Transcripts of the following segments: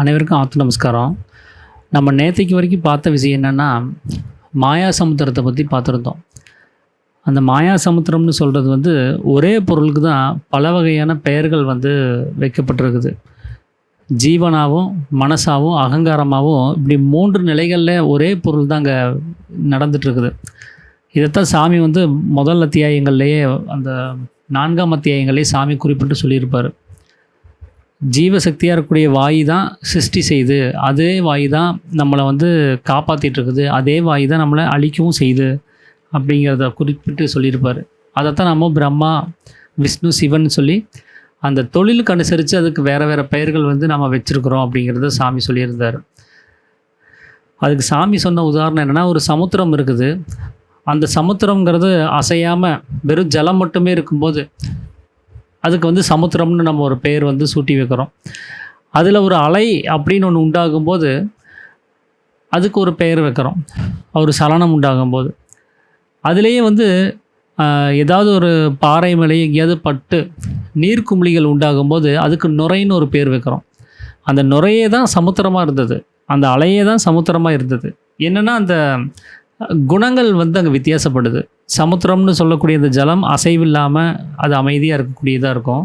அனைவருக்கும் ஆத்து நமஸ்காரம். நம்ம நேற்றுக்கு வரைக்கும் பார்த்த விஷயம் என்னென்னா மாயா சமுத்திரத்தை பற்றி பார்த்துருந்தோம். அந்த மாயா சமுத்திரம்னு சொல்கிறது வந்து ஒரே பொருளுக்கு தான் பல வகையான பெயர்கள் வந்து வைக்கப்பட்டிருக்குது. ஜீவனாகவும் மனசாகவும் அகங்காரமாகவும் இப்படி மூன்று நிலைகளில் ஒரே பொருள் தான் அங்கே நடந்துகிட்ருக்குது இதைத்தான் சாமி வந்து முதல் அத்தியாயங்கள்லேயே அந்த நான்காம் அத்தியாயங்கள்லேயே சாமி குறிப்பிட்டு சொல்லியிருப்பார். ஜீவசக்தியாக இருக்கக்கூடிய வாயு தான் சிருஷ்டி செய்யுது அதே வாயு தான் நம்மளை வந்து காப்பாற்றிட்டு இருக்குது அதே வாயு தான் நம்மளை அழிக்கவும் செய்யுது அப்படிங்கிறத குறிப்பிட்டு சொல்லியிருப்பார். அதைத்தான் நம்ம பிரம்மா விஷ்ணு சிவன் சொல்லி அந்த தொழிலுக்கு அனுசரித்து அதுக்கு வேறு வேறு பெயர்கள் வந்து நம்ம வச்சுருக்குறோம் அப்படிங்கிறத சாமி சொல்லியிருந்தார். அதுக்கு சாமி சொன்ன உதாரணம் என்னென்னா ஒரு சமுத்திரம் இருக்குது. அந்த சமுத்திரங்கிறது அசையாமல் வெறும் ஜலம் மட்டுமே இருக்கும்போது அதுக்கு வந்து சமுத்திரம்னு நம்ம ஒரு பெயர் வந்து சூட்டி வைக்கிறோம். அதில் ஒரு அலை அப்படின்னு ஒன்று உண்டாகும்போது அதுக்கு ஒரு பெயர் வைக்கிறோம். ஒரு சலனம் உண்டாகும்போது. அதுலேயே வந்து ஏதாவது ஒரு பாறை மேலே எங்கேயாவது பட்டு நீர்க்குமிழிகள் உண்டாகும்போது அதுக்கு நுரைன்னு ஒரு பேர் வைக்கிறோம். அந்த நுரையே தான் சமுத்திரமாக இருந்தது. அந்த அலையே தான் சமுத்திரமாக இருந்தது. என்னென்னா அந்த குணங்கள் வந்து அங்கே வித்தியாசப்படுது. சமுத்திரம்னு சொல்லக்கூடிய அந்த ஜலம் அசைவில்லாமல் அது அமைதியாக இருக்கக்கூடியதாக இருக்கும்.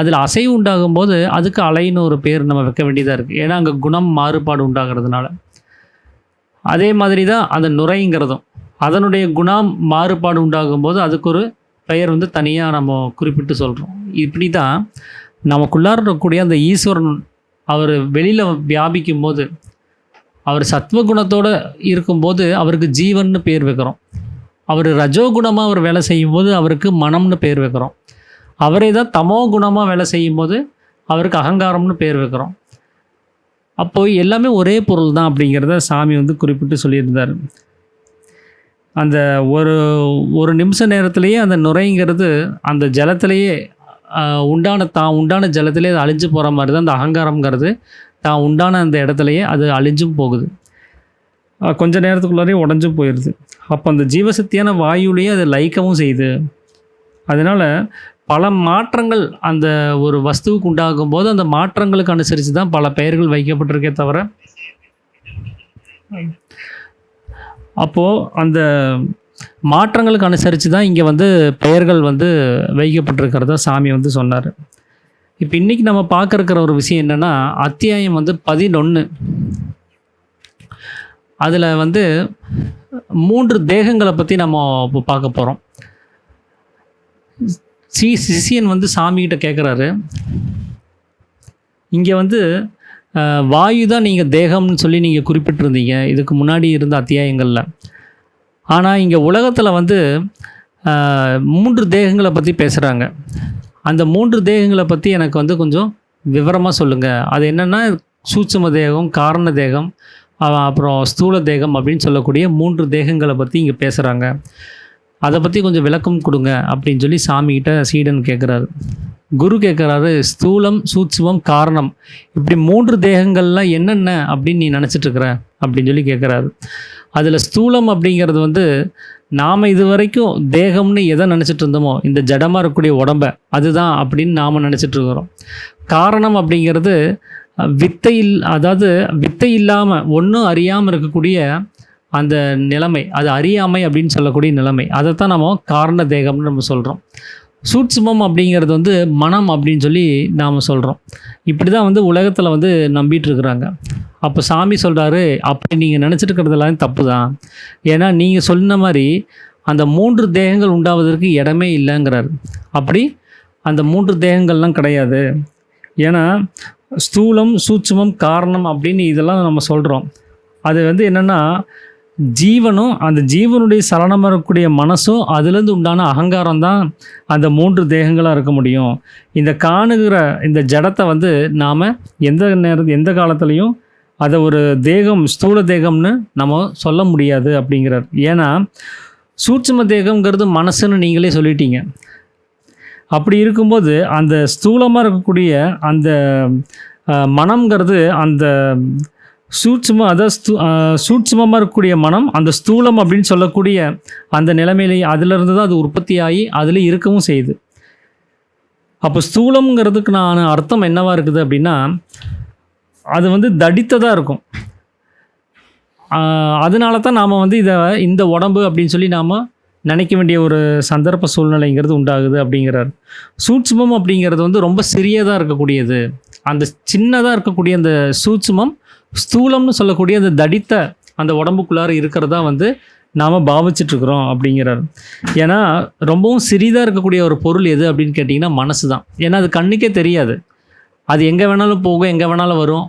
அதில் அசைவு உண்டாகும் போது அதுக்கு அலைன்னு ஒரு பேர் நம்ம வைக்க வேண்டியதாக இருக்குது ஏன்னா அங்கே குணம் மாறுபாடு உண்டாகிறதுனால. அதே மாதிரி தான் அந்த நுரைங்கிறதும். அதனுடைய குணம் மாறுபாடு உண்டாகும் போது அதுக்கு ஒரு பெயர் வந்து தனியாக நம்ம குறிப்பிட்டு சொல்கிறோம் இப்படி தான் நமக்குள்ளார இருக்கக்கூடிய அந்த ஈஸ்வரன் அவர் வெளியில் வியாபிக்கும் போது அவர் சத்வகுணத்தோடு இருக்கும்போது அவருக்கு ஜீவன்னு பேர் வைக்கிறோம். அவர் ரஜோகுணமாக அவர் வேலை செய்யும்போது அவருக்கு மனம்னு பேர் வைக்கிறோம். அவரே தான் தமோ குணமாக வேலை செய்யும்போது அவருக்கு அகங்காரம்னு பேர் வைக்கிறோம். அப்போ எல்லாமே ஒரே பொருள் தான் அப்படிங்கிறத சாமி வந்து குறிப்பிட்டு சொல்லியிருந்தார். அந்த ஒரு ஒரு நிமிஷ நேரத்திலேயே அந்த நுரைங்கிறது அந்த ஜலத்திலேயே உண்டான தான் உண்டான ஜலத்திலே அது அழிஞ்சு போகிற மாதிரி தான் அந்த அகங்காரம்ங்கிறது தான் உண்டான அந்த இடத்துலையே அது அழிஞ்சும் போகுது. கொஞ்ச நேரத்துக்குள்ளாரே உடஞ்சும் போயிடுது அப்போ அந்த ஜீவசக்தியான வாயுலேயே அது லைக்கவும் செய்யுது. அதனால் பல மாற்றங்கள் அந்த ஒரு வஸ்துவுக்கு உண்டாகும் போது அந்த மாற்றங்களுக்கு அனுசரித்து தான் பல பெயர்கள் வைக்கப்பட்டிருக்கே தவிர அப்போது அந்த மாற்றங்களுக்கு அனுசரித்து தான் இங்கே வந்து பெயர்கள் வந்து வைக்கப்பட்டிருக்கிறதா சாமி வந்து சொன்னார். இப்போ இன்றைக்கி நம்ம பார்க்க இருக்கிற ஒரு விஷயம் என்னென்னா அத்தியாயம் வந்து பதினொன்று அதில் வந்து மூன்று தேகங்களை பற்றி நம்ம இப்போ பார்க்க போகிறோம் சி சிஷியன் வந்து சாமிகிட்ட கேட்குறாரு இங்கே வந்து வாயு தான் நீங்கள் தேகம்னு சொல்லி நீங்கள் குறிப்பிட்டிருந்தீங்க. இதுக்கு முன்னாடி இருந்த அத்தியாயங்களில். ஆனால் இங்கே உலகத்தில் வந்து மூன்று தேகங்களை பற்றி பேசுகிறாங்க அந்த மூன்று தேகங்களை பற்றி எனக்கு வந்து கொஞ்சம் விவரமாக சொல்லுங்கள் அது என்னென்னா சூட்சம தேகம் காரண தேகம் அப்புறம் ஸ்தூல தேகம் அப்படின்னு சொல்லக்கூடிய மூன்று தேகங்களை பற்றி இங்கே பேசுகிறாங்க அதை பற்றி கொஞ்சம் விளக்கம் கொடுங்க அப்படின்னு சொல்லி சாமிகிட்ட சீடன் கேட்குறாரு குரு கேட்குறாரு ஸ்தூலம் சூட்சுமம் காரணம். இப்படி மூன்று தேகங்கள்லாம் என்னென்ன அப்படின்னு நீ நினச்சிட்ருக்குற அப்படின்னு சொல்லி கேட்குறாரு அதில் ஸ்தூலம் அப்படிங்கிறது வந்து நாம் இது வரைக்கும் தேகம்னு எதை நினச்சிட்டு இருந்தோமோ இந்த ஜடமாக இருக்கக்கூடிய உடம்ப அதுதான் அப்படின்னு நாம் நினச்சிட்டு இருக்கிறோம். காரணம் அப்படிங்கிறது வித்தை இல் அதாவது வித்தை இல்லாமல் ஒன்றும் அறியாமல் இருக்கக்கூடிய அந்த நிலைமை அது அறியாமை அப்படின்னு சொல்லக்கூடிய நிலைமை. அதைத்தான் நம்ம காரண தேகம்னு நம்ம சொல்கிறோம் சூட்சுமம் அப்படிங்கிறது வந்து மனம் அப்படின்னு சொல்லி நாம் சொல்கிறோம் இப்படி தான் வந்து உலகத்தில் வந்து நம்பிட்டு இருக்கிறாங்க. அப்போ சாமி சொல்கிறாரு அப்படி நீங்கள் நினச்சிட்டு இருக்கிறதெல்லாம் தப்பு தான் ஏன்னா நீங்கள் சொன்ன மாதிரி அந்த மூன்று தேகங்கள் உண்டாவதற்கு இடமே இல்லைங்கிறாரு. அப்படி அந்த மூன்று தேகங்கள்லாம் கிடையாது. ஏன்னா ஸ்தூலம் சூட்சுமம் காரணம் அப்படின்னு இதெல்லாம் நம்ம சொல்கிறோம் அது வந்து என்னென்னா ஜீவனும் அந்த ஜீவனுடைய சலனமாக இருக்கக்கூடிய மனசும் அதுலேருந்து உண்டான அகங்காரம் தான் அந்த மூன்று தேகங்களாக இருக்க முடியும். இந்த காணுகிற இந்த ஜடத்தை வந்து நாம் எந்த நேர எந்த காலத்துலேயும் அதை ஒரு தேகம் ஸ்தூல தேகம்னு நம்ம சொல்ல முடியாது அப்படிங்கிறார். ஏன்னா சூட்சம தேகம்ங்கிறது மனசுன்னு நீங்களே சொல்லிட்டீங்க. அப்படி இருக்கும்போது அந்த ஸ்தூலமாக இருக்கக்கூடிய அந்த மனம்ங்கிறது அந்த சூட்சுமம் அதாவது ஸ்தூ சூட்சுமமாக இருக்கக்கூடிய மனம் அந்த ஸ்தூலம் அப்படின்னு சொல்லக்கூடிய அந்த நிலைமையிலேயே அதிலிருந்து தான் அது உற்பத்தியாகி அதில் இருக்கவும் செய்யுது. அப்போ ஸ்தூலம்ங்கிறதுக்கு நான் அர்த்தம் என்னவா இருக்குது அப்படின்னா அது வந்து தடித்ததாக இருக்கும். அதனால தான் நாம் வந்து இதை இந்த உடம்பு அப்படின்னு சொல்லி நாம் நினைக்க வேண்டிய ஒரு சந்தர்ப்ப சூழ்நிலைங்கிறது உண்டாகுது அப்படிங்கிறார். சூட்சுமம் அப்படிங்கிறது வந்து ரொம்ப சிறியதாக இருக்கக்கூடியது. அந்த சின்னதாக இருக்கக்கூடிய அந்த சூட்சுமம் ஸ்தூலம்னு சொல்லக்கூடிய அந்த தடித்த அந்த உடம்புக்குள்ளார இருக்கிறதா வந்து நாம் பாவிச்சிட்ருக்குறோம் அப்படிங்கிறார். ஏன்னா ரொம்பவும் சிறிதாக இருக்கக்கூடிய ஒரு பொருள் எது அப்படின்னு கேட்டிங்கன்னா மனசு தான் ஏன்னா அது கண்ணுக்கே தெரியாது. அது எங்கே வேணாலும் போகும் எங்கே வேணாலும் வரும்.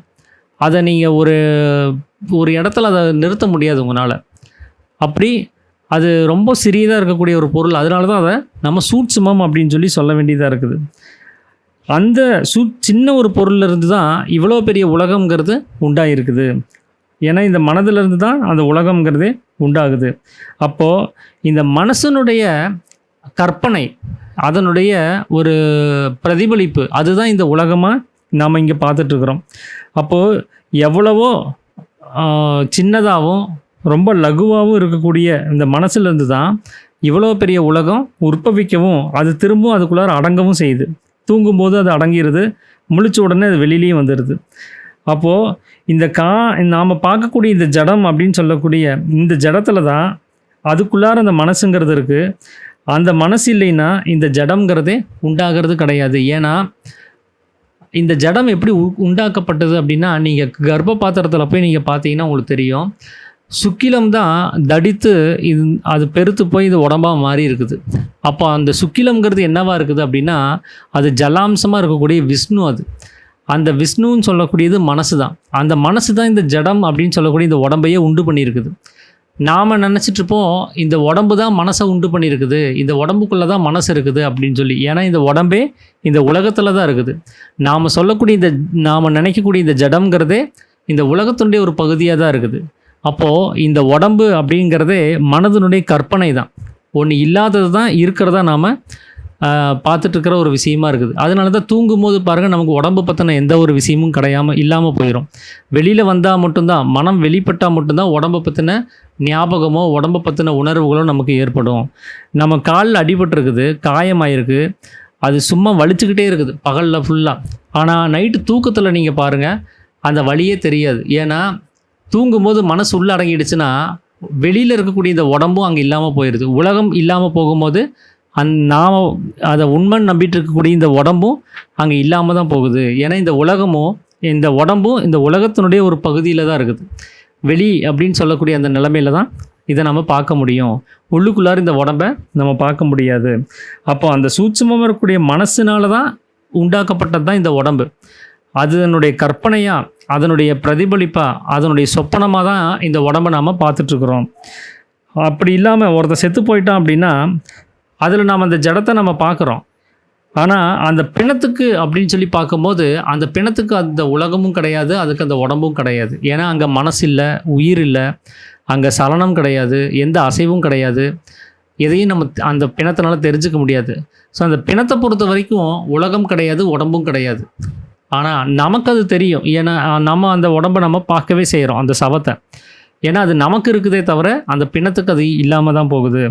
அதை நீங்கள் ஒரு ஒரு இடத்துல அதை நிறுத்த முடியாது உங்களால். அப்படி அது ரொம்ப சிறியதாக இருக்கக்கூடிய ஒரு பொருள். அதனால தான் அதை நம்ம சூட்சுமம் அப்படின்னு சொல்லி சொல்ல வேண்டியதாக இருக்குது. அந்த சு சின்ன ஒரு பொருள்லேருந்து தான் இவ்வளோ பெரிய உலகம்ங்கிறது உண்டாயிருக்குது. ஏன்னா இந்த மனதிலிருந்து தான் அந்த உலகம்ங்கிறதே உண்டாகுது. அப்போது இந்த மனசனுடைய கற்பனை அதனுடைய ஒரு பிரதிபலிப்பு அதுதான் இந்த உலகமாக நாம் இங்கே பார்த்துட்ருக்குறோம். அப்போது எவ்வளவோ சின்னதாகவும் ரொம்ப லகுவாகவும் இருக்கக்கூடிய இந்த மனசுலேருந்து தான் இவ்வளோ பெரிய உலகம் உற்பவிக்கவும் அது திரும்பவும் அதுக்குள்ளார அடங்கவும் செய்யுது. தூங்கும்போது அது அடங்கிடுது முழிச்ச உடனே அது வெளியிலையும் வந்துடுது அப்போது இந்த கா நாம் பார்க்கக்கூடிய இந்த ஜடம் அப்படின்னு சொல்லக்கூடிய இந்த ஜடத்தில் தான் அதுக்குள்ளார அந்த மனசுங்கிறது இருக்குது அந்த மனசு இல்லைன்னா இந்த ஜடம்ங்கிறதே உண்டாகிறது கிடையாது. ஏன்னா இந்த ஜடம் எப்படி உ- உண்டாக்கப்பட்டது அப்படின்னா நீங்கள் கர்ப்ப பாத்திரத்தில் போய் நீங்கள் பார்த்தீங்கன்னா உங்களுக்கு தெரியும். சுக்கிலம் தான் தடித்து இது அது பெருத்து போய் இது உடம்பாக மாறி இருக்குது. அப்போ அந்த சுக்கிலம்ங்கிறது என்னவாக இருக்குது அப்படின்னா அது ஜலாம்சமாக இருக்கக்கூடிய விஷ்ணு அது. அந்த விஷ்ணுன்னு சொல்லக்கூடியது மனசு தான் அந்த மனசு தான் இந்த ஜடம் அப்படின்னு சொல்லக்கூடிய இந்த உடம்பையே உண்டு பண்ணியிருக்குது. நாம் நினச்சிட்ருப்போம் இந்த உடம்பு தான் மனசை உண்டு பண்ணியிருக்குது. இந்த உடம்புக்குள்ளே தான் மனசு இருக்குது அப்படின்னு சொல்லி. ஏன்னா இந்த உடம்பே இந்த உலகத்தில் தான் இருக்குது. நாம் சொல்லக்கூடிய இந்த நாம் நினைக்கக்கூடிய இந்த ஜடம்ங்கிறதே இந்த உலகத்துடைய ஒரு பகுதியாக தான் இருக்குது. அப்போது இந்த உடம்பு அப்படிங்கிறதே மனதினுடைய கற்பனை தான். ஒன்று இல்லாதது தான் இருக்கிறதா நாம் பார்த்துட்ருக்கிற ஒரு விஷயமா இருக்குது. அதனால தான் தூங்கும்போது பாருங்கள் நமக்கு உடம்பு பற்றின எந்த ஒரு விஷயமும் கிடையாமல் இல்லாமல் போயிடும் வெளியில் வந்தால் மட்டும்தான் மனம் வெளிப்பட்டால் மட்டும்தான் உடம்பை பற்றின ஞாபகமோ உடம்பை பற்றின உணர்வுகளோ நமக்கு ஏற்படும். நம்ம காலில் அடிபட்டிருக்குது காயமாயிருக்கு அது சும்மா வலிச்சுக்கிட்டே இருக்குது பகலில் ஃபுல்லாக ஆனால் நைட்டு தூக்கத்தில் நீங்கள் பாருங்கள் அந்த வலியே தெரியாது. ஏன்னா தூங்கும்போது மனசு உள்ள அடங்கிடுச்சுன்னா வெளியில் இருக்கக்கூடிய இந்த உடம்பும் அங்கே இல்லாமல் போயிடுது உலகம் இல்லாமல் போகும்போது அந் நாம் அதை உண்மை நம்பிட்டு இருக்கக்கூடிய இந்த உடம்பும் அங்கே இல்லாமல் தான் போகுது. ஏன்னா இந்த உலகமும் இந்த உடம்பும் இந்த உலகத்தினுடைய ஒரு பகுதியில் தான் இருக்குது. வெளி அப்படின்னு சொல்லக்கூடிய அந்த நிலைமையில தான் இதை நம்ம பார்க்க முடியும். உள்ளுக்குள்ளார இந்த உடம்பை நம்ம பார்க்க முடியாது. அப்போ அந்த சூட்சமாக இருக்கக்கூடிய மனசுனால தான் உண்டாக்கப்பட்டது தான் இந்த உடம்பு. அதனுடைய கற்பனையாக அதனுடைய பிரதிபலிப்பாக அதனுடைய சொப்பனமாக தான் இந்த உடம்பை நாம் பார்த்துட்ருக்குறோம். அப்படி இல்லாமல் ஒருத்தர் செத்து போயிட்டான் அப்படின்னா அதில் நாம் அந்த ஜடத்தை நம்ம பார்க்குறோம். ஆனால் அந்த பிணத்துக்கு அப்படின்னு சொல்லி பார்க்கும்போது அந்த பிணத்துக்கு அந்த உலகமும் கிடையாது அதுக்கு அந்த உடம்பும் கிடையாது. ஏன்னா அங்கே மனசு இல்லை உயிர் இல்லை அங்கே சலனம் கிடையாது எந்த அசைவும் கிடையாது. எதையும் நம்ம அந்த பிணத்தினால தெரிஞ்சுக்க முடியாது. ஸோ அந்த பிணத்தை பொறுத்த வரைக்கும் உலகம் கிடையாது உடம்பும் கிடையாது. ஆனால் நமக்கு அது தெரியும். ஏன்னா நம்ம அந்த உடம்பை நம்ம பார்க்கவே செய்கிறோம் அந்த சவத்தை. ஏன்னா அது நமக்கு இருக்குதே தவிர அந்த பிணத்துக்கு அது இல்லாமல் தான் போகுது.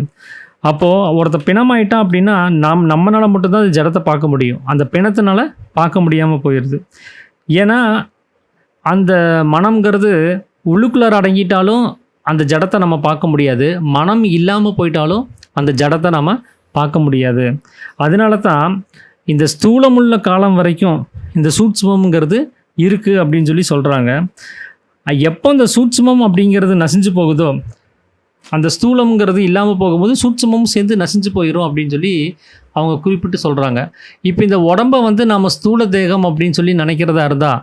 அப்போது ஒருத்தர் பிணமாயிட்டான் அப்படின்னா நாம் நம்மளால் மட்டும்தான் அது ஜடத்தை பார்க்க முடியும். அந்த பிணத்தினால பார்க்க முடியாமல் போயிடுது ஏன்னா அந்த மனம்ங்கிறது உள்ளுக்குள்ளார அடங்கிட்டாலும் அந்த ஜடத்தை நம்ம பார்க்க முடியாது. மனம் இல்லாமல் போயிட்டாலும் அந்த ஜடத்தை நம்ம பார்க்க முடியாது. அதனால தான் இந்த ஸ்தூலமுள்ள காலம் வரைக்கும் இந்த சூட்சுமம்ங்கிறது இருக்குது அப்படின்னு சொல்லி சொல்கிறாங்க எப்போ இந்த சூட்சுமம் அப்படிங்கிறது நசிஞ்சு போகுதோ அந்த ஸ்தூலம்ங்கிறது இல்லாமல் போகும்போது சூட்சமும் சேர்ந்து நசிஞ்சு போயிடும் அப்படின்னு சொல்லி அவங்க குறிப்பிட்டு சொல்கிறாங்க இப்போ இந்த உடம்பை வந்து நம்ம ஸ்தூல தேகம் அப்படின்னு சொல்லி நினைக்கிறதா இருந்தால்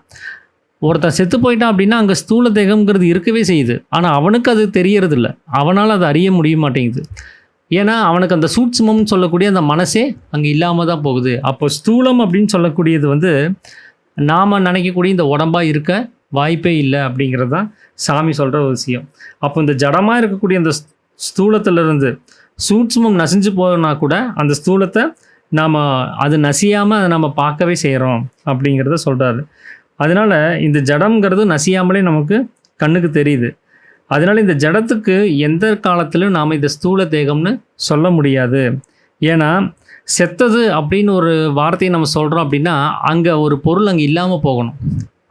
ஒருத்தன் செத்து போயிட்டான் அப்படின்னா அங்கே ஸ்தூல தேகம்ங்கிறது இருக்கவே செய்யுது. ஆனால் அவனுக்கு அது தெரியறதில்ல. அவனால் அதை அறிய முடிய மாட்டேங்குது. ஏன்னா அவனுக்கு அந்த சூட்சுமம்னு சொல்லக்கூடிய அந்த மனசே அங்கே இல்லாமல் தான் போகுது. அப்போ ஸ்தூலம் அப்படின்னு சொல்லக்கூடியது வந்து நாம் நினைக்கக்கூடிய இந்த உடம்பாக இருக்க வாய்ப்பே இல்லை அப்படிங்கிறது தான் சாமி சொல்கிற ஒரு விஷயம். அப்போ இந்த ஜடமாக இருக்கக்கூடிய அந்த ஸ்தூலத்திலிருந்து சூட்சுமம் நசிஞ்சு போனா கூட அந்த ஸ்தூலத்தை நாம் அது நசியாமல் அதை நம்ம பார்க்கவே செய்கிறோம் அப்படிங்கிறத சொல்கிறாரு அதனால் இந்த ஜடம்ங்கிறது நசியாமலே நமக்கு கண்ணுக்கு தெரியுது. அதனால் இந்த ஜடத்துக்கு எந்த காலத்திலும் நாம் இந்த ஸ்தூல தேகம்னு சொல்ல முடியாது. ஏன்னா செத்தது அப்படின்னு ஒரு வார்த்தையை நம்ம சொல்கிறோம் அப்படின்னா அங்கே ஒரு பொருள் அங்கே இல்லாமல் போகணும்.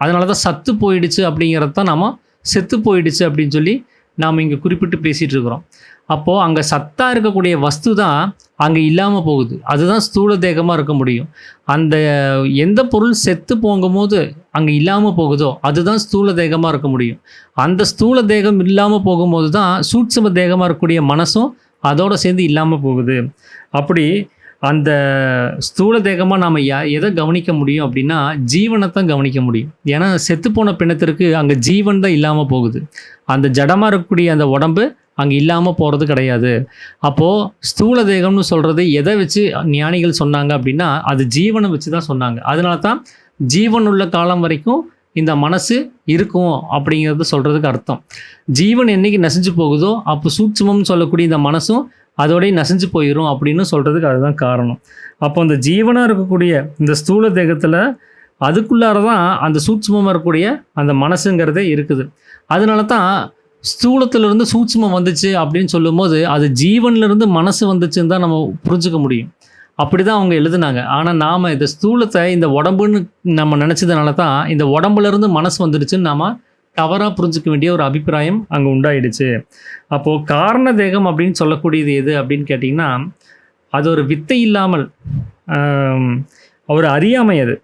அதனால தான் சத்து போயிடுச்சு அப்படிங்கிறது தான் நாம் செத்து போயிடுச்சு அப்படின்னு சொல்லி நாம் இங்கே குறிப்பிட்டு பேசிகிட்டு இருக்கிறோம். அப்போது அங்கே சத்தாக இருக்கக்கூடிய வஸ்து தான் அங்கே இல்லாமல் போகுது. அதுதான் ஸ்தூல தேகமாக இருக்க முடியும். அந்த எந்த பொருள் செத்து போகும்போது அங்கே இல்லாமல் போகுதோ அதுதான் ஸ்தூல தேகமாக இருக்க முடியும். அந்த ஸ்தூல தேகம் இல்லாமல் போகும்போது தான் சூட்சம தேகமாக இருக்கக்கூடிய மனசும் அதோடு சேர்ந்து இல்லாமல் போகுது. அப்படி அந்த ஸ்தூல தேகமாக நாம் யா எதை கவனிக்க முடியும் அப்படின்னா ஜீவனை தான் கவனிக்க முடியும். ஏன்னா செத்துப்போன பிணத்திற்கு அங்கே ஜீவன் தான் இல்லாமல் போகுது. அந்த ஜடமாக இருக்கக்கூடிய அந்த உடம்பு அங்கே இல்லாமல் போகிறது கிடையாது. அப்போது ஸ்தூல தேகம்னு சொல்கிறது எதை வச்சு ஞானிகள் சொன்னாங்க அப்படின்னா அது ஜீவனை வச்சு தான் சொன்னாங்க. அதனால தான் ஜீவன் உள்ள காலம் வரைக்கும் இந்த மனசு இருக்கும் அப்படிங்கிறது சொல்கிறதுக்கு அர்த்தம். ஜீவன் என்றைக்கு நசிஞ்சு போகுதோ அப்போ சூட்சமம்னு சொல்லக்கூடிய இந்த மனசும் அதோடய நசிஞ்சு போயிடும் அப்படின்னு சொல்கிறதுக்கு அதுதான் காரணம். அப்போ அந்த ஜீவனாக இருக்கக்கூடிய இந்த ஸ்தூல தேகத்தில் அதுக்குள்ளார தான் அந்த சூட்சமமாக இருக்கக்கூடிய அந்த மனசுங்கிறதே இருக்குது. அதனால தான் ஸ்தூலத்திலிருந்து சூட்சுமம் வந்துச்சு அப்படின்னு சொல்லும்போது அது ஜீவன்லேருந்து மனசு வந்துச்சுன்னு தான் நம்ம புரிஞ்சுக்க முடியும். அப்படி தான் அவங்க எழுதுனாங்க. ஆனால் நாம் இந்த ஸ்தூலத்தை இந்த உடம்புன்னு நம்ம நினச்சதுனால தான் இந்த உடம்புலேருந்து மனசு வந்துடுச்சுன்னு நாம் தவறாக புரிஞ்சுக்க வேண்டிய ஒரு அபிப்பிராயம் அங்கே உண்டாயிடுச்சு. அப்போது காரண தேகம் அப்படின்னு சொல்லக்கூடியது எது அப்படின்னு கேட்டிங்கன்னா அது ஒரு வித்தை இல்லாமல் ஒரு அறியாமை அது.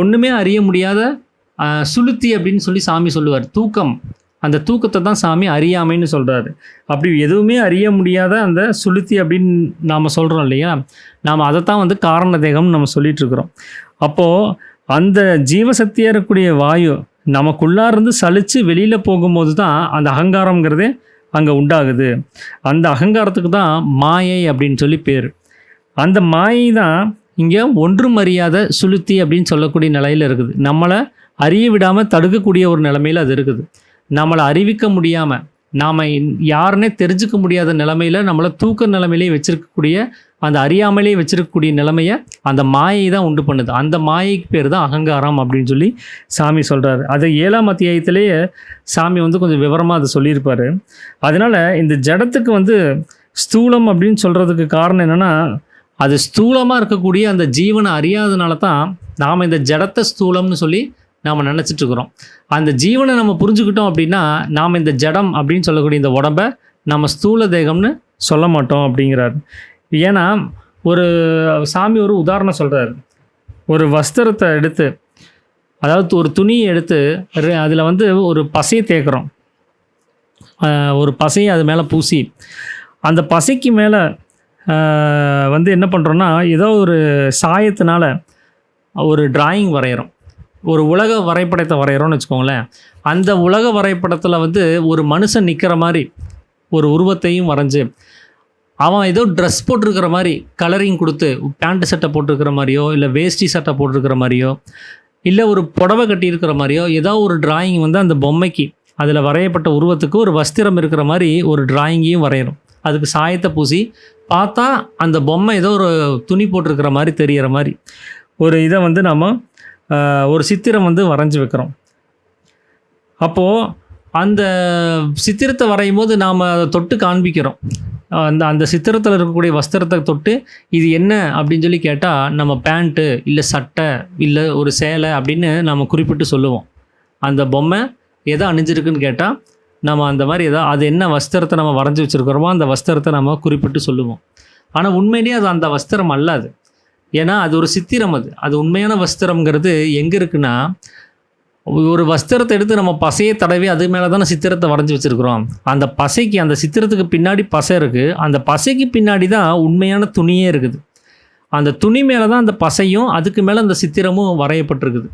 ஒன்றுமே அறிய முடியாத சுளுத்தி அப்படின்னு சொல்லி சாமி சொல்லுவார். தூக்கம். அந்த தூக்கத்தை தான் சாமி அறியாமைன்னு சொல்கிறாரு அப்படி எதுவுமே அறிய முடியாத அந்த சுளுத்தி அப்படின்னு நாம் சொல்கிறோம் இல்லையா? நாம் அதை தான் வந்து காரண தேகம்னு நம்ம சொல்லிகிட்டு இருக்கிறோம் அப்போது அந்த ஜீவசக்தியாக இருக்கக்கூடிய வாயு நமக்குள்ளார் இருந்து சலிச்சு வெளியில் போகும்போது தான் அந்த அகங்காரங்கிறதே அங்கே உண்டாகுது. அந்த அகங்காரத்துக்கு தான் மாயை அப்படின்னு சொல்லி பேர். அந்த மாயை தான் இங்கே ஒன்றும் அறியாத சுளுத்தி அப்படின்னு சொல்லக்கூடிய நிலையில் இருக்குது. நம்மளை அறிய விடாமல் தடுக்கக்கூடிய ஒரு நிலைமையில் அது இருக்குது. நம்மளை அறிவிக்க முடியாமல் நாம் யாருன்னே தெரிஞ்சுக்க முடியாத நிலமையில் நம்மளை தூக்க நிலைமையிலே வச்சுருக்கக்கூடிய அந்த அறியாமலே வச்சுருக்கக்கூடிய நிலைமையை அந்த மாயை தான் உண்டு பண்ணுது. அந்த மாயைக்கு பேர் தான் அகங்காரம் அப்படின்னு சொல்லி சாமி சொல்கிறாரு அதை ஏழாம் அத்தியாயத்திலேயே சாமி வந்து கொஞ்சம் விவரமாக அதை சொல்லியிருப்பார். அதனால் இந்த ஜடத்துக்கு வந்து ஸ்தூலம் அப்படின்னு சொல்கிறதுக்கு காரணம் என்னென்னா அது ஸ்தூலமாக இருக்கக்கூடிய அந்த ஜீவனை அறியாதனால தான் நாம் இந்த ஜடத்தை ஸ்தூலம்னு சொல்லி நாம் நினச்சிட்டு இருக்கிறோம் அந்த ஜீவனை நம்ம புரிஞ்சுக்கிட்டோம் அப்படின்னா நாம் இந்த ஜடம் அப்படின்னு சொல்லக்கூடிய இந்த உடம்பை நம்ம ஸ்தூல தேகம்னு சொல்ல மாட்டோம் அப்படிங்கிறார். ஏன்னா ஒரு சாமி ஒரு உதாரணம் சொல்கிறார் ஒரு வஸ்திரத்தை எடுத்து அதாவது ஒரு துணியை எடுத்து அதில் வந்து ஒரு பசையை தேய்க்கிறோம். ஒரு பசையை அது மேலே பூசி அந்த பசைக்கு மேலே வந்து என்ன பண்ணுறோன்னா ஏதோ ஒரு சாயத்தினால ஒரு டிராயிங் வரைகிறோம் ஒரு உலக வரைபடத்தை வரைகிறோம்னு வச்சுக்கோங்களேன். அந்த உலக வரைபடத்தில் வந்து ஒரு மனுஷன் நிற்கிற மாதிரி ஒரு உருவத்தையும் வரைஞ்சு அவன் ஏதோ ட்ரெஸ் போட்டிருக்கிற மாதிரி கலரிங் கொடுத்து பேண்ட் சட்டை போட்டிருக்கிற மாதிரியோ இல்லை வேஷ்டி சட்டை போட்டிருக்கிற மாதிரியோ இல்லை ஒரு புடவை கட்டியிருக்கிற மாதிரியோ ஏதோ ஒரு டிராயிங் வந்து அந்த பொம்மைக்கு அதில் வரையப்பட்ட உருவத்துக்கு ஒரு வஸ்திரம் இருக்கிற மாதிரி ஒரு டிராயிங்கையும் வரையணும். அதுக்கு சாயத்தை பூசி பார்த்தா அந்த பொம்மை ஏதோ ஒரு துணி போட்டிருக்கிற மாதிரி தெரிகிற மாதிரி. ஒரு இதை வந்து நம்ம ஒரு சித்திரம் வந்து வரைஞ்சி வைக்கிறோம். அப்போது அந்த சித்திரத்தை வரையும் போது நாம் அதை தொட்டு காண்பிக்கிறோம். அந்த அந்த சித்திரத்தில் இருக்கக்கூடிய வஸ்திரத்தை தொட்டு இது என்ன அப்படின்னு சொல்லி கேட்டால் நம்ம பேண்ட்டு இல்லை சட்டை இல்லை ஒரு சேலை அப்படின்னு நம்ம குறிப்பிட்டு சொல்லுவோம். அந்த பொம்மை எதை அணிஞ்சிருக்குன்னு கேட்டால் நம்ம அந்த மாதிரி ஏதோ அது என்ன வஸ்திரத்தை நம்ம வரைஞ்சி வச்சுருக்கிறோமோ அந்த வஸ்திரத்தை நம்ம குறிப்பிட்டு சொல்லுவோம். ஆனால் உண்மையிலேயே அது அந்த வஸ்திரம் அல்ல அது. ஏன்னா அது ஒரு சித்திரம் அது. அது உண்மையான வஸ்திரம்ங்கிறது எங்கே இருக்குன்னா ஒரு வஸ்திரத்தை எடுத்து நம்ம பசையை தடவி அது மேலே தானே சித்திரத்தை வரைஞ்சி வச்சுருக்குறோம். அந்த பசைக்கு அந்த சித்திரத்துக்கு பின்னாடி பசை இருக்குது அந்த பசைக்கு பின்னாடி தான் உண்மையான துணியே இருக்குது. அந்த துணி மேலே தான் அந்த பசையும் அதுக்கு மேலே அந்த சித்திரமும் வரையப்பட்டிருக்குது.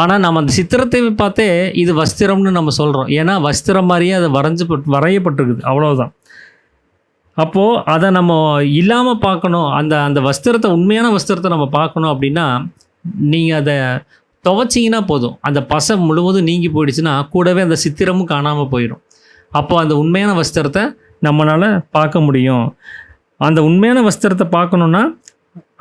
ஆனால் நம்ம அந்த சித்திரத்தை பார்த்தே இது வஸ்திரம்னு நம்ம சொல்கிறோம் ஏன்னா வஸ்திரம் மாதிரியே அது வரைஞ்சு வரையப்பட்டிருக்குது. அவ்வளோதான் அப்போது அதை நம்ம இல்லாமல் பார்க்கணும். அந்த அந்த வஸ்திரத்தை உண்மையான வஸ்திரத்தை நம்ம பார்க்கணும் அப்படின்னா நீங்கள் அதை துவைச்சிங்கன்னா போதும். அந்த பசை முழுவதும் நீங்கி போயிடுச்சுன்னா கூடவே அந்த சித்திரமும் காணாமல் போயிடும். அப்போ அந்த உண்மையான வஸ்திரத்தை நம்மளால் பார்க்க முடியும். அந்த உண்மையான வஸ்திரத்தை பார்க்கணுன்னா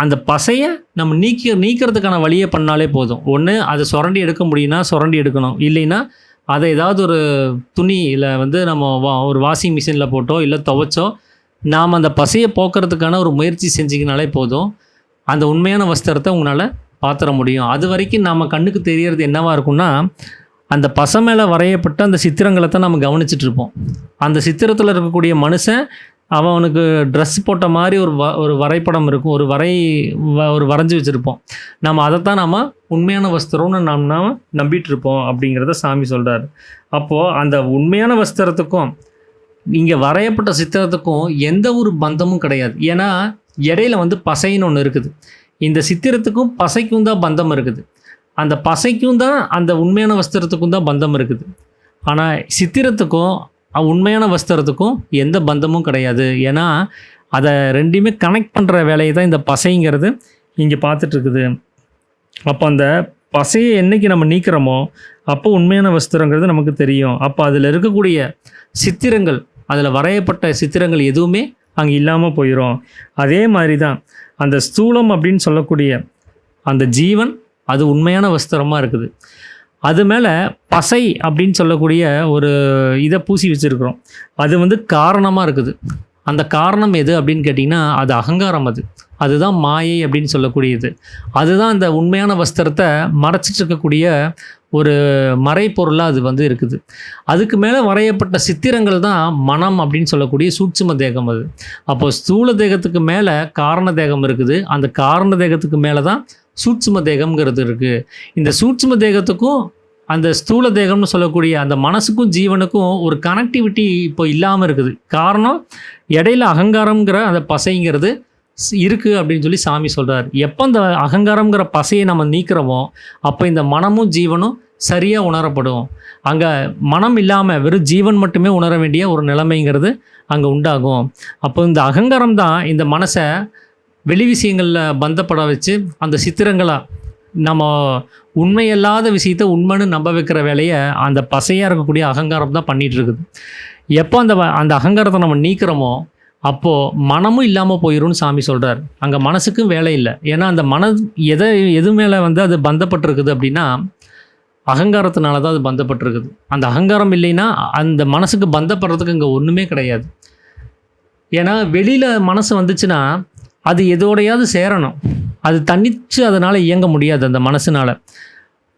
அந்த பசையை நம்ம நீக்கி நீக்கிறதுக்கான வழியை பண்ணாலே போதும். ஒன்று அதை சுரண்டி எடுக்க முடியும்னா சுரண்டி எடுக்கணும். இல்லைன்னா அதை ஏதாவது ஒரு துணி இல்லை வந்து நம்ம வா ஒரு வாஷிங் மிஷினில் போட்டோ இல்லை துவைச்சோ நாம் அந்த பசையை போக்குறதுக்கான ஒரு முயற்சி செஞ்சிங்கனாலே போதும். அந்த உண்மையான வஸ்திரத்தை உங்களால் பார்த்துட முடியும். அது வரைக்கும் நம்ம கண்ணுக்கு தெரியறது என்னவாக இருக்கும்னா அந்த பசை மேலே வரையப்பட்ட அந்த சித்திரங்களை தான் நம்ம கவனிச்சிட்டு இருப்போம் அந்த சித்திரத்தில் இருக்கக்கூடிய மனுஷன் அவனுக்கு ட்ரெஸ் போட்ட மாதிரி ஒரு வ ஒரு வரைபடம் இருக்கும். ஒரு வரை வ- ஒரு வரைஞ்சி வச்சுருப்போம். நம்ம அதைத்தான் நாம் உண்மையான வஸ்திரம்னு நாம் நாம் நம்பிட்டு இருப்போம் அப்படிங்கிறத சாமி சொல்கிறார் அப்போது அந்த உண்மையான வஸ்திரத்துக்கும் இங்கே வரையப்பட்ட சித்திரத்துக்கும் எந்த ஒரு பந்தமும் கிடையாது. ஏன்னா இடையில வந்து பசைன்னு ஒன்று இருக்குது. இந்த சித்திரத்துக்கும் பசைக்கும் தான் பந்தம் இருக்குது. அந்த பசைக்கும் தான் அந்த உண்மையான வஸ்திரத்துக்கும் தான் பந்தம் இருக்குது. ஆனால் சித்திரத்துக்கும் உண்மையான வஸ்திரத்துக்கும் எந்த பந்தமும் கிடையாது. ஏன்னா அதை ரெண்டையுமே கனெக்ட் பண்ணுற வேலையை தான் இந்த பசைங்கிறது இங்கே பார்த்துட்ருக்குது அப்போ அந்த பசையை என்னைக்கு நம்ம நீக்கிறோமோ அப்போ உண்மையான வஸ்திரங்கிறது நமக்கு தெரியும். அப்போ அதில் இருக்கக்கூடிய சித்திரங்கள் அதில் வரையப்பட்ட சித்திரங்கள் எதுவுமே அங்கே இல்லாமல் போயிடும் அதே மாதிரி தான் அந்த ஸ்தூலம் அப்படின்னு சொல்லக்கூடிய அந்த ஜீவன் அது உண்மையான வஸ்திரமாக இருக்குது. அது மேலே பசை அப்படின்னு சொல்லக்கூடிய ஒரு இதை பூசி வச்சுருக்குறோம். அது வந்து காரணமாக இருக்குது. அந்த காரணம் எது அப்படின்னு கேட்டிங்கன்னா அது அகங்காரம் அது. அதுதான் மாயை அப்படின்னு சொல்லக்கூடியது. அதுதான் அந்த உண்மையான வஸ்திரத்தை மறைச்சிட்டு இருக்கக்கூடிய ஒரு மறைப்பொருளாக அது வந்து இருக்குது. அதுக்கு மேலே வரையப்பட்ட சித்திரங்கள் தான் மனம் அப்படின்னு சொல்லக்கூடிய சூட்சும தேகம் அது. அப்போ ஸ்தூல தேகத்துக்கு மேலே காரண தேகம் இருக்குது. அந்த காரண தேகத்துக்கு மேலே தான் சூட்சும தேகம்ங்கிறது இருக்குது இந்த சூட்சும தேகத்துக்கும் அந்த ஸ்தூல தேகம்னு சொல்லக்கூடிய அந்த மனசுக்கும் ஜீவனுக்கும் ஒரு கனெக்டிவிட்டி இப்போ இல்லாமல் இருக்குது. காரணம் இடையில அகங்காரம்ங்கிற அந்த பசைங்கிறது ஸ்- அப்படின்னு சொல்லி சாமி சொல்கிறார் எப்போ இந்த அகங்காரம்ங்கிற பசையை நம்ம நீக்கிறோமோ அப்போ இந்த மனமும் ஜீவனும் சரியாக உணரப்படும். அங்கே மனம் இல்லாமல் வெறும் ஜீவன் மட்டுமே உணர வேண்டிய ஒரு நிலைமைங்கிறது அங்கே உண்டாகும். அப்போ இந்த அகங்காரம் தான் இந்த மனசை வெளி விஷயங்களில் பந்தப்பட வச்சு அந்த சித்திரங்களை நம்ம உண்மையல்லாத விஷயத்த உண்மைன்னு நம்ப வைக்கிற வேலையை அந்த பசையாக இருக்கக்கூடிய அகங்காரம் தான் பண்ணிகிட்டு இருக்குது. எப்போ அந்த அந்த அகங்காரத்தை நம்ம நீக்கிறோமோ அப்போது மனமும் இல்லாமல் போயிடும்னு சாமி சொல்கிறார் அங்கே மனசுக்கும் வேலை இல்லை. ஏன்னா அந்த மன எதை எது மேலே வந்து அது பந்தப்பட்டிருக்குது அப்படின்னா அகங்காரத்தினால தான் அது பந்தப்பட்டிருக்குது. அந்த அகங்காரம் இல்லைன்னா அந்த மனசுக்கு பந்தப்படுறதுக்கு இங்கே ஒன்றுமே கிடையாது. ஏன்னா வெளியில் மனசு வந்துச்சுன்னா அது எதோடையாவது சேரணும். அது தனித்து அதனால் இயங்க முடியாது அந்த மனசுனால்.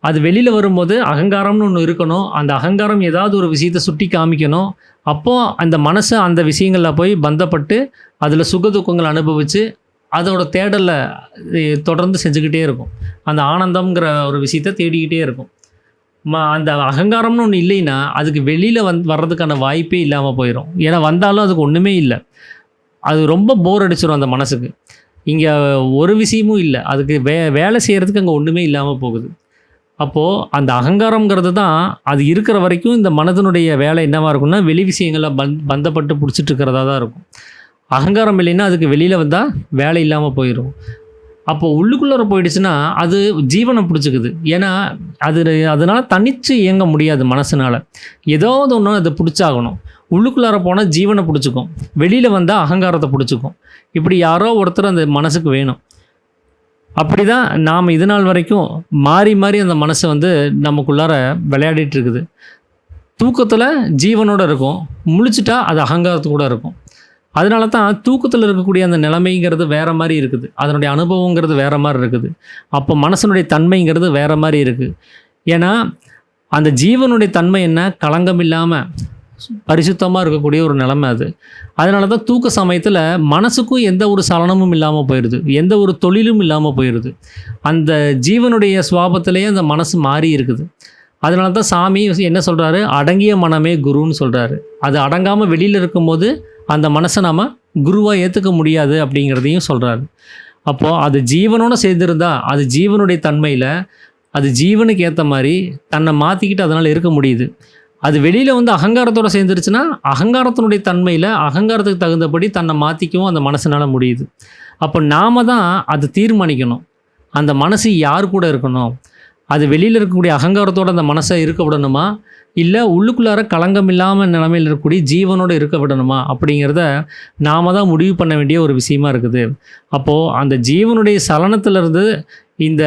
அது வெளியில் வரும்போது அகங்காரம்னு ஒன்று இருக்கணும். அந்த அகங்காரம் ஏதாவது ஒரு விஷயத்தை சுட்டி காமிக்கணும். அப்போது அந்த மனசு அந்த விஷயங்களில் போய் பந்தப்பட்டு அதில் சுகதுக்கங்கள் அனுபவித்து அதோட தேடலை தொடர்ந்து செஞ்சுக்கிட்டே இருக்கும். அந்த ஆனந்தம்ங்கிற ஒரு விஷயத்தை தேடிக்கிட்டே இருக்கும். ம அந்த அகங்காரம்னு ஒன்று இல்லைன்னா அதுக்கு வெளியில் வந் வர்றதுக்கான வாய்ப்பே இல்லாமல் போயிடும் ஏன்னா வந்தாலும் அதுக்கு ஒன்றுமே இல்லை. அது ரொம்ப போர் அடிச்சிடும் அந்த மனசுக்கு. இங்கே ஒரு விஷயமும் இல்லை. அதுக்கு வே வேலை செய்கிறதுக்கு அங்கே ஒன்றுமே இல்லாமல் போகுது. அப்போது அந்த அகங்காரங்கிறது தான் அது இருக்கிற வரைக்கும் இந்த மனதனுடைய வேலை என்னவாக இருக்கும்னா வெளி விஷயங்களில் பந் பந்தப்பட்டு பிடிச்சிட்டு இருக்கிறதா தான் இருக்கும். அகங்காரம் இல்லைன்னா அதுக்கு வெளியில் வந்தால் வேலை இல்லாமல் போயிடும் அப்போ உள்ளுக்குள்ளார போயிடுச்சுன்னா அது ஜீவனை பிடிச்சிக்குது. ஏன்னா அது அதனால் தனித்து இயங்க முடியாது மனசுனால். ஏதாவது ஒன்று அதை பிடிச்சாகணும். உள்ளுக்குள்ளார போனால் ஜீவனை பிடிச்சிக்கும். வெளியில் வந்தால் அகங்காரத்தை பிடிச்சிக்கும். இப்படி யாரோ ஒருத்தர் அந்த மனசுக்கு வேணும். அப்படி தான் நாம் இது நாள் வரைக்கும் மாறி மாறி அந்த மனசை வந்து நமக்குள்ளார விளையாடிட்டு இருக்குது. தூக்கத்தில் ஜீவனோட இருக்கும். முழிச்சிட்டா அது அகங்காரத்து கூட இருக்கும். அதனால தான் தூக்கத்தில் இருக்கக்கூடிய அந்த நிலைமைங்கிறது வேற மாதிரி இருக்குது. அதனுடைய அனுபவங்கிறது வேற மாதிரி இருக்குது. அப்போ மனசனுடைய தன்மைங்கிறது வேறு மாதிரி இருக்குது ஏன்னா அந்த ஜீவனுடைய தன்மை என்ன? களங்கம் இல்லாமல் பரிசுத்தமாக இருக்கக்கூடிய ஒரு நிலைமை அது. அதனால தான் தூக்க சமயத்தில் மனசுக்கும் எந்த ஒரு சலனமும் இல்லாமல் போயிடுது எந்த ஒரு தொழிலும் இல்லாமல் போயிடுது அந்த ஜீவனுடைய சுவாபத்திலேயே அந்த மனசு மாறி இருக்குது. அதனால தான் சாமி என்ன சொல்கிறாரு அடங்கிய மனமே குருன்னு சொல்கிறாரு அது அடங்காமல் வெளியில் இருக்கும்போது அந்த மனசை நாம் குருவாக ஏற்றுக்க முடியாது அப்படிங்கிறதையும் சொல்கிறாரு அப்போது அது ஜீவனோட சேர்ந்துருந்தா அது ஜீவனுடைய தன்மையில் அது ஜீவனுக்கு ஏற்ற மாதிரி தன்னை மாற்றிக்கிட்டு அதனால் இருக்க முடியுது. அது வெளியில் வந்து அகங்காரத்தோடு சேர்ந்துருச்சுன்னா அகங்காரத்தினுடைய தன்மையில் அகங்காரத்துக்கு தகுந்தபடி தன்னை மாற்றிக்கவும் அந்த மனசினால் முடியுது. அப்போ நாம தான் அதை தீர்மானிக்கணும். அந்த மனசு யார் கூட இருக்கணும்? அது வெளியில் இருக்கக்கூடிய அகங்காரத்தோட அந்த மனசை இருக்க விடணுமா? இல்லை உள்ளுக்குள்ளார களங்கம் இல்லாமல் நிலைமையில் இருக்கக்கூடிய ஜீவனோடு இருக்க விடணுமா? அப்படிங்கிறத நாம தான் முடிவு பண்ண வேண்டிய ஒரு விஷயமா இருக்குது. அப்போது அந்த ஜீவனுடைய சலனத்திலிருந்து இந்த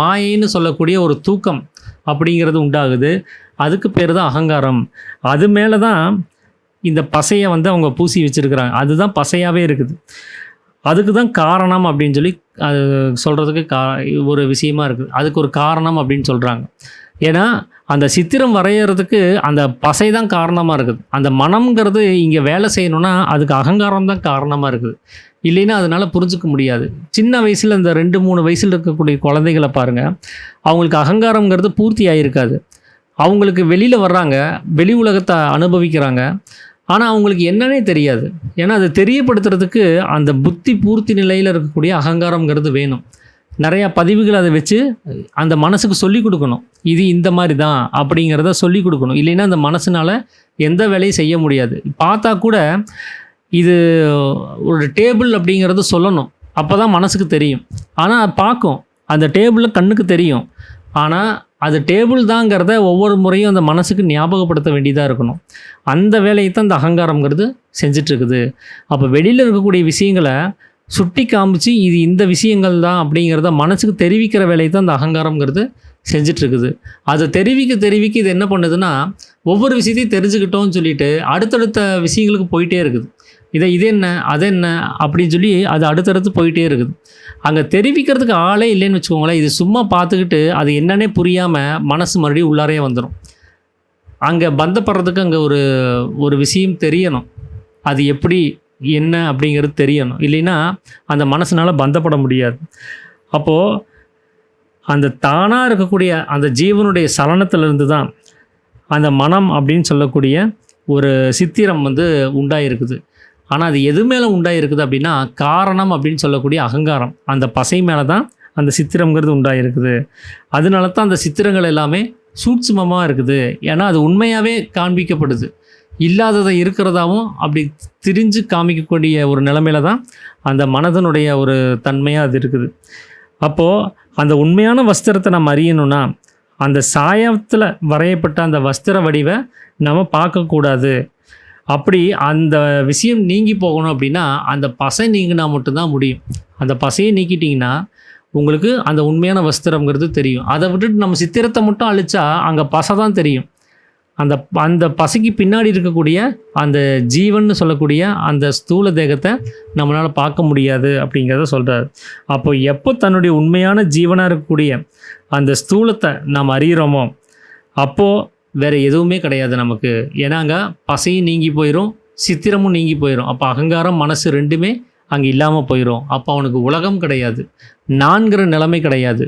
மாயைன்னு சொல்லக்கூடிய ஒரு தூக்கம் அப்படிங்கிறது உண்டாகுது. அதுக்கு பேர் தான் அகங்காரம். அது மேலே தான் இந்த பசையை வந்து அவங்க பூசி வச்சுருக்கிறாங்க. அதுதான் பசையாகவே இருக்குது. அதுக்கு தான் காரணம் அப்படின்னு சொல்லி அது சொல்கிறதுக்கு கா ஒரு விஷயமா இருக்குது. அதுக்கு ஒரு காரணம் அப்படின்னு சொல்கிறாங்க ஏன்னா அந்த சித்திரம் வரைகிறதுக்கு அந்த பசை தான் காரணமாக இருக்குது. அந்த மனம்ங்கிறது இங்கே வேலை செய்யணும்னா அதுக்கு அகங்காரம் தான் காரணமாக இருக்குது. இல்லைன்னா அதனால் புரிஞ்சுக்க முடியாது. சின்ன வயசில் இந்த ரெண்டு மூணு வயசில் இருக்கக்கூடிய குழந்தைகளை பாருங்கள் அவங்களுக்கு அகங்காரங்கிறது பூர்த்தி ஆகிருக்காது அவங்களுக்கு வெளியில் வர்றாங்க வெளி உலகத்தை அனுபவிக்கிறாங்க. ஆனால் அவங்களுக்கு என்னன்னே தெரியாது. ஏன்னா அது தெரியப்படுத்துறதுக்கு அந்த புத்தி பூர்த்தி நிலையில் இருக்கக்கூடிய அகங்காரங்கிறது வேணும். நிறையா பதிவுகள் அதை வச்சு அந்த மனசுக்கு சொல்லி கொடுக்கணும். இது இந்த மாதிரி தான் அப்படிங்கிறத சொல்லி கொடுக்கணும். இல்லைன்னா அந்த மனசுனால் எந்த வேலையும் செய்ய முடியாது. பார்த்தா கூட இது ஒரு டேபிள் அப்படிங்கிறது சொல்லணும். அப்போ தான் மனசுக்கு தெரியும். ஆனால் பார்க்கும். அந்த டேபிளில் கண்ணுக்கு தெரியும். ஆனால் அது டேபிள் தாங்கிறத ஒவ்வொரு முறையும் அந்த மனசுக்கு ஞாபகப்படுத்த வேண்டியதாக இருக்கணும். அந்த வேலையை தான் இந்த அகங்காரங்கிறது செஞ்சிட்ருக்குது. அப்போ வெளியில் இருக்கக்கூடிய விஷயங்களை சுட்டி காமிச்சு இது இந்த விஷயங்கள் தான் அப்படிங்கிறத மனசுக்கு தெரிவிக்கிற வேலையை தான் இந்த அகங்காரங்கிறது செஞ்சிட்ருக்குது. அதை தெரிவிக்க தெரிவிக்க இது என்ன பண்ணுதுன்னா ஒவ்வொரு விஷயத்தையும் தெரிஞ்சுக்கிட்டோம்னு சொல்லிட்டு அடுத்தடுத்த விஷயங்களுக்கு போயிட்டே இருக்குது. இதை இது என்ன அது என்ன அப்படின்னு சொல்லி அது அடுத்தடுத்து போயிட்டே இருக்குது. அங்கே தெரிவிக்கிறதுக்கு ஆளே இல்லைன்னு வச்சுக்கோங்களேன். இது சும்மா பார்த்துக்கிட்டு அது என்னன்னே புரியாமல் மனசு மறுபடியும் உள்ளாரே வந்துடும் அங்கே பந்தப்படுறதுக்கு அங்கே ஒரு ஒரு விஷயம் தெரியணும். அது எப்படி என்ன அப்படிங்கிறது தெரியணும். இல்லைன்னா அந்த மனசுனால் பந்தப்பட முடியாது. அப்போது அந்த தானாக இருக்கக்கூடிய அந்த ஜீவனுடைய சலனத்திலிருந்து தான் அந்த மனம் அப்படின்னு சொல்லக்கூடிய ஒரு சித்திரம் வந்து உண்டாயிருக்குது. ஆனால் அது எது மேலே உண்டாயிருக்குது அப்படின்னா காரணம் அப்படின்னு சொல்லக்கூடிய அகங்காரம். அந்த பசை மேலே தான் அந்த சித்திரங்கிறது உண்டாயிருக்குது. அதனால தான் அந்த சித்திரங்கள் எல்லாமே சூட்சுமமாக இருக்குது. ஏன்னா அது உண்மையாகவே காண்பிக்கப்படுது. இல்லாததை இருக்கிறதாவும் அப்படி திரிஞ்சு காமிக்கக்கூடிய ஒரு நிலமையில தான் அந்த மனதனுடைய ஒரு தன்மையாக அது இருக்குது. அப்போது அந்த உண்மையான வஸ்திரத்தை நம்ம அறியணும்னா அந்த சாயத்தில் வரையப்பட்ட அந்த வஸ்திர வடிவை நம்ம பார்க்கக்கூடாது. அப்படி அந்த விஷயம் நீங்கி போகணும் அப்படின்னா அந்த பசை நீங்கினா மட்டும்தான் முடியும். அந்த பசையை நீக்கிட்டிங்கன்னா உங்களுக்கு அந்த உண்மையான வஸ்திரங்கிறது தெரியும். அதை விட்டுட்டு நம்ம சித்திரத்தை மட்டும் அழிச்சா அங்கே பசை தான் தெரியும். அந்த அந்த பசைக்கு பின்னாடி இருக்கக்கூடிய அந்த ஜீவன்னு சொல்லக்கூடிய அந்த ஸ்தூல தேகத்தை நம்மளால் பார்க்க முடியாது அப்படிங்கிறத சொல்கிறார் அப்போ எப்போ தன்னுடைய உண்மையான ஜீவனாக இருக்கக்கூடிய அந்த ஸ்தூலத்தை நாம் அறிகிறோமோ அப்போது வேறு எதுவுமே கிடையாது நமக்கு. ஏன்னா அங்கே பசையும் நீங்கி போயிடும் சித்திரமும் நீங்கி போயிடும் அப்போ அகங்காரம் மனசு ரெண்டுமே அங்கே இல்லாமல் போயிடும் அப்போ அவனுக்கு உலகம் கிடையாது நான்கிற நிலைமை கிடையாது.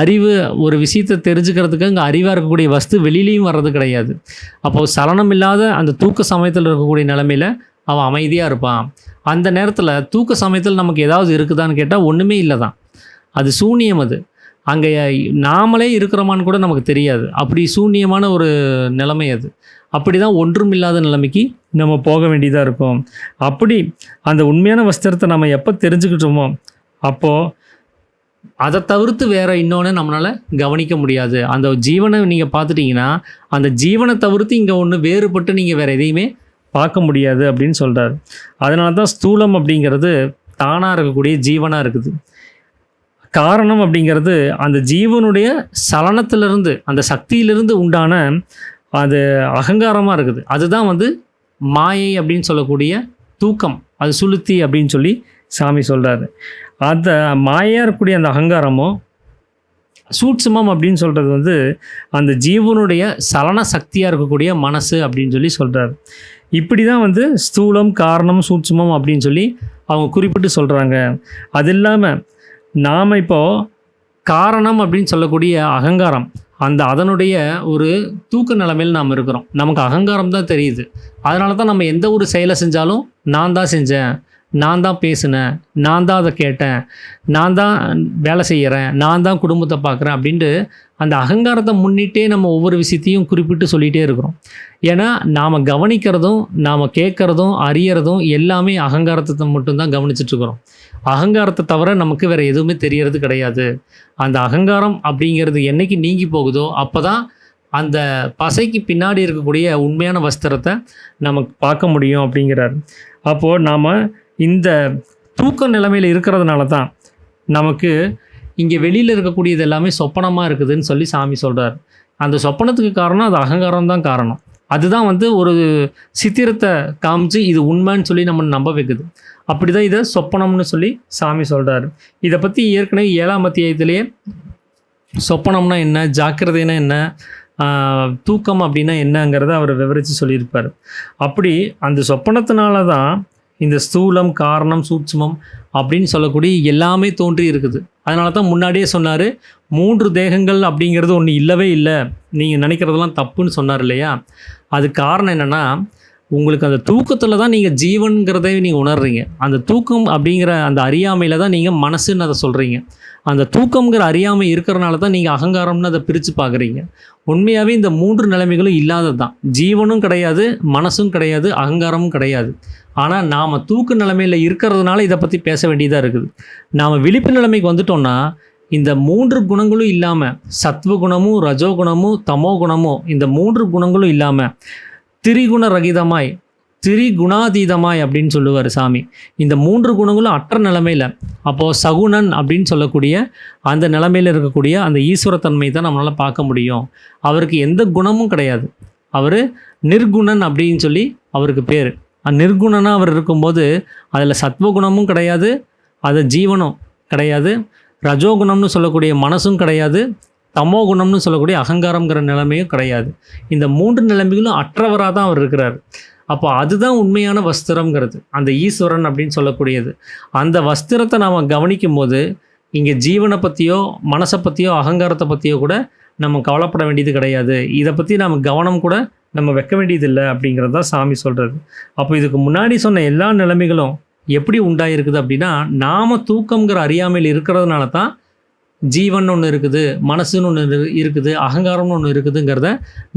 அறிவு ஒரு விஷயத்தை தெரிஞ்சுக்கிறதுக்கு அங்கே அறிவாக இருக்கக்கூடிய வஸ்து வெளியிலையும் வர்றது கிடையாது. அப்போது சலனம் இல்லாத அந்த தூக்க சமயத்தில் இருக்கக்கூடிய நிலமையில் அவன் அமைதியாக இருப்பான். அந்த நேரத்தில் தூக்க சமயத்தில் நமக்கு ஏதாவது இருக்குதான்னு கேட்டால் ஒன்றுமே இல்லை தான் அது சூனியம் அது. அங்கே நாமளே இருக்கிறோமான்னு கூட நமக்கு தெரியாது. அப்படி சூன்யமான ஒரு நிலைமை அது. அப்படி தான் ஒன்றும் இல்லாத நிலைமைக்கு நம்ம போக வேண்டியதாக இருக்கும். அப்படி அந்த உண்மையான வஸ்திரத்தை நம்ம எப்போ தெரிஞ்சுக்கிட்டோமோ அப்போது அதை தவிர்த்து வேறு இன்னொன்று நம்மளால் கவனிக்க முடியாது. அந்த ஜீவனை நீங்கள் பார்த்துட்டிங்கன்னா அந்த ஜீவனை தவிர்த்து இங்கே ஒன்று வேறுபட்டு நீங்கள் வேறு எதையுமே பார்க்க முடியாது அப்படின்னு சொல்கிறார் அதனால தான் ஸ்தூலம் அப்படிங்கிறது தானாக இருக்கக்கூடிய ஜீவனாக இருக்குது. காரணம் அப்படிங்கிறது அந்த ஜீவனுடைய சலனத்திலிருந்து அந்த சக்தியிலிருந்து உண்டான அது அகங்காரமாக இருக்குது. அதுதான் வந்து மாயை அப்படின்னு சொல்லக்கூடிய தூக்கம். அது சுளுத்தி அப்படின்னு சொல்லி சாமி சொல்கிறாரு அந்த மாயாக இருக்கக்கூடிய அந்த அகங்காரமும் சூட்சுமம் அப்படின்னு சொல்கிறது வந்து அந்த ஜீவனுடைய சலன சக்தியாக இருக்கக்கூடிய மனசு அப்படின்னு சொல்லி சொல்கிறாரு இப்படி தான் வந்து ஸ்தூலம் காரணம் சூட்சுமம் அப்படின்னு சொல்லி அவங்க குறிப்பிட்டு சொல்கிறாங்க அது இல்லாமல் நாம் இப்போது காரணம் அப்படின்னு சொல்லக்கூடிய அகங்காரம் அந்த அதனுடைய ஒரு தூக்க நிலைமையில் நாம் இருக்கிறோம். நமக்கு அகங்காரம் தான் தெரியுது. அதனால தான் நம்ம எந்த ஒரு செயலை செஞ்சாலும் நான் தான் செஞ்சேன் நான் தான் பேசினேன் நான் தான் அதை கேட்டேன் நான் தான் வேலை செய்கிறேன் நான் தான் குடும்பத்தை பார்க்குறேன் அப்படின்ட்டு அந்த அகங்காரத்தை முன்னிட்டே நம்ம ஒவ்வொரு விஷயத்தையும் குறிப்பிட்டு சொல்லிகிட்டே இருக்கிறோம். ஏன்னா நாம் கவனிக்கிறதும் நாம் கேட்குறதும் அறியறதும் எல்லாமே அகங்காரத்தை மட்டும்தான் கவனிச்சிட்ருக்குறோம் அகங்காரத்தை தவிர நமக்கு வேறு எதுவுமே தெரியறது கிடையாது. அந்த அகங்காரம் அப்படிங்கிறது என்னைக்கு நீங்கி போகுதோ அப்போ தான் அந்த பசைக்கு பின்னாடி இருக்கக்கூடிய உண்மையான வஸ்திரத்தை நமக்கு பார்க்க முடியும் அப்படிங்கிறார். அப்போது நாம் இந்த தூக்க நிலைமையில் இருக்கிறதுனால தான் நமக்கு இங்கே வெளியில் இருக்கக்கூடியது எல்லாமே சொப்பனமாக இருக்குதுன்னு சொல்லி சாமி சொல்கிறார் அந்த சொப்பனத்துக்கு காரணம் அது அகங்காரம் தான் காரணம். அதுதான் வந்து ஒரு சித்திரத்தை காமிச்சு இது உண்மைன்னு சொல்லி நம்ம நம்ப வைக்குது. அப்படி தான் இதை சொப்பனம்னு சொல்லி சாமி சொல்கிறாரு இதை பற்றி ஏற்கனவே ஏழாம் அத்தியாயத்திலேயே சொப்பனம்னா என்ன ஜாக்கிரதைனா என்ன தூக்கம் அப்படின்னா என்னங்கிறத அவர் விவரித்து சொல்லியிருப்பார். அப்படி அந்த சொப்பனத்தினால தான் இந்த ஸ்தூலம் காரணம் சூட்சமம் அப்படின்னு சொல்லக்கூடிய எல்லாமே தோன்றி இருக்குது. அதனால தான் முன்னாடியே சொன்னார் மூன்று தேகங்கள் அப்படிங்கிறது ஒன்று இல்லவே இல்லை. நீங்கள் நினைக்கிறதெல்லாம் தப்புன்னு சொன்னார் இல்லையா? அது காரணம் என்னென்னா உங்களுக்கு அந்த தூக்கத்தில் தான் நீங்கள் ஜீவன்கிறதை நீங்கள் உணர்றீங்க. அந்த தூக்கம் அப்படிங்கிற அந்த அறியாமையில் தான் நீங்கள் மனசுன்னு அதை சொல்கிறீங்க அந்த தூக்கம்ங்கிற அறியாமை இருக்கிறனால தான் நீங்கள் அகங்காரம்னு அதை பிரித்து பார்க்குறீங்க. உண்மையாகவே இந்த மூன்று நிலைமைகளும் இல்லாதது தான். ஜீவனும் கிடையாது மனசும் கிடையாது அகங்காரமும் கிடையாது. ஆனால் நாம் தூக்க நிலைமையில் இருக்கிறதுனால இதை பற்றி பேச வேண்டியதாக இருக்குது. நாம் விழிப்பு நிலைமைக்கு வந்துட்டோம்னா இந்த மூன்று குணங்களும் இல்லாமல் சத்வ குணமும் ரஜோ குணமும் தமோ குணமும் இந்த மூன்று குணங்களும் இல்லாமல் திரிகுண ரகிதமாய் திரிகுணாதீதமாய் அப்படின்னு சொல்லுவார் சாமி. இந்த மூன்று குணங்களும் அற்ற நிலைமையில் அப்போது சகுணன் அப்படின்னு சொல்லக்கூடிய அந்த நிலைமையில் இருக்கக்கூடிய அந்த ஈஸ்வரத்தன்மை தான் நம்மளால் பார்க்க முடியும். அவருக்கு எந்த குணமும் கிடையாது. அவர் நிர்குணன் அப்படின்னு சொல்லி அவருக்கு பேர். நிர்குணனாக அவர் இருக்கும்போது அதில் சத்வகுணமும் கிடையாது அது ஜீவனும் கிடையாது ரஜோகுணம்னு சொல்லக்கூடிய மனசும் கிடையாது தமோ குணம்னு சொல்லக்கூடிய அகங்காரங்கிற நிலைமையும் கிடையாது. இந்த மூன்று நிலைமைகளும் அற்றவராக தான் அவர் இருக்கிறார். அப்போ அதுதான் உண்மையான வஸ்திரம்ங்கிறது. அந்த ஈஸ்வரன் அப்படின்னு சொல்லக்கூடியது. அந்த வஸ்திரத்தை நாம் கவனிக்கும் போது இங்கே ஜீவனை பற்றியோ மனசை பற்றியோ அகங்காரத்தை பற்றியோ கூட நம்ம கவலைப்பட வேண்டியது கிடையாது. இதை பற்றி நம்ம கவனம் கூட நம்ம வைக்க வேண்டியதில்லை அப்படிங்கிறது தான் சாமி சொல்கிறது அப்போ இதுக்கு முன்னாடி சொன்ன எல்லா நிலைமைகளும் எப்படி உண்டாயிருக்குது அப்படின்னா நாம் தூக்கம்ங்கிற அறியாமையில் இருக்கிறதுனால தான் ஜீவன் ஒன்று இருக்குது மனசுன்னு ஒன்று இருக்குது அகங்காரம்னு ஒன்று இருக்குதுங்கிறத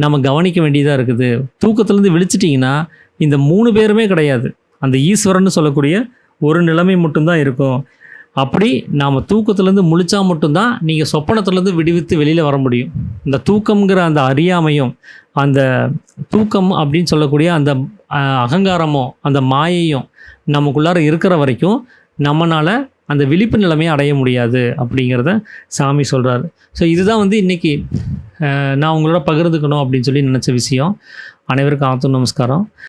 நம்ம கவனிக்க வேண்டியதாக இருக்குது. தூக்கத்துலேருந்து விழிச்சிட்டிங்கன்னா இந்த மூணு பேருமே கிடையாது. அந்த ஈஸ்வரன்னு சொல்லக்கூடிய ஒரு நிலைமை மட்டும்தான் இருக்கும். அப்படி நாம் தூக்கத்துலேருந்து முழிச்சா மட்டும்தான் நீங்கள் சொப்பனத்துலேருந்து விடுவித்து வெளியில் வர முடியும். இந்த தூக்கம்ங்கிற அந்த அறியாமையும் அந்த தூக்கம் அப்படின்னு சொல்லக்கூடிய அந்த அகங்காரமும் அந்த மாயையும் நமக்குள்ளார இருக்கிற வரைக்கும் நம்மளால் அந்த விழிப்பு நிலைமையை அடைய முடியாது அப்படிங்கிறத சாமி சொல்கிறாரு ஸோ இதுதான் வந்து இன்றைக்கி நான் உங்களோட பகிர்ந்துக்கணும் அப்படின்னு சொல்லி நினச்ச விஷயம். அனைவருக்கும் ஆத்தும் நமஸ்காரம்.